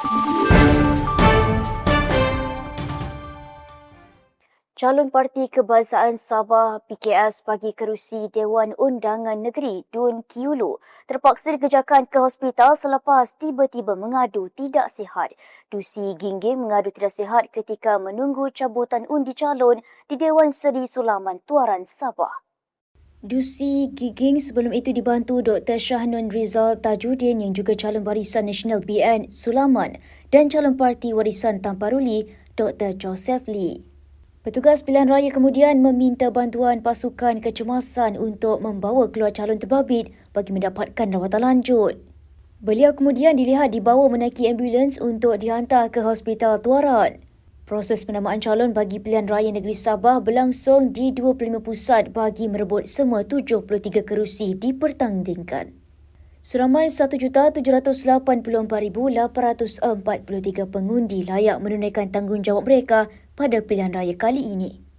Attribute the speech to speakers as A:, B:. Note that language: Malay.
A: Calon Parti Kebangsaan Sabah PKS bagi kerusi Dewan Undangan Negeri Dun Kiulu terpaksa dikejarkan ke hospital selepas tiba-tiba mengadu tidak sihat. Dusi Gingging mengadu tidak sihat ketika menunggu cabutan undi calon di Dewan Seri Sulaman Tuaran Sabah. Dusi Giging sebelum itu dibantu Dr. Shahnun Rizal Tajudin yang juga calon Barisan Nasional BN Sulaman dan calon Parti Warisan Tamparuli Dr. Joseph Lee. Petugas pilihan raya kemudian meminta bantuan pasukan kecemasan untuk membawa keluar calon terbabit bagi mendapatkan rawatan lanjut. Beliau kemudian dilihat dibawa menaiki ambulans untuk dihantar ke Hospital Tuaran. Proses penamaan calon bagi pilihan raya negeri Sabah berlangsung di 25 pusat bagi merebut semua 73 kerusi dipertandingkan. Seramai 1,784,843 pengundi layak menunaikan tanggungjawab mereka pada pilihan raya kali ini.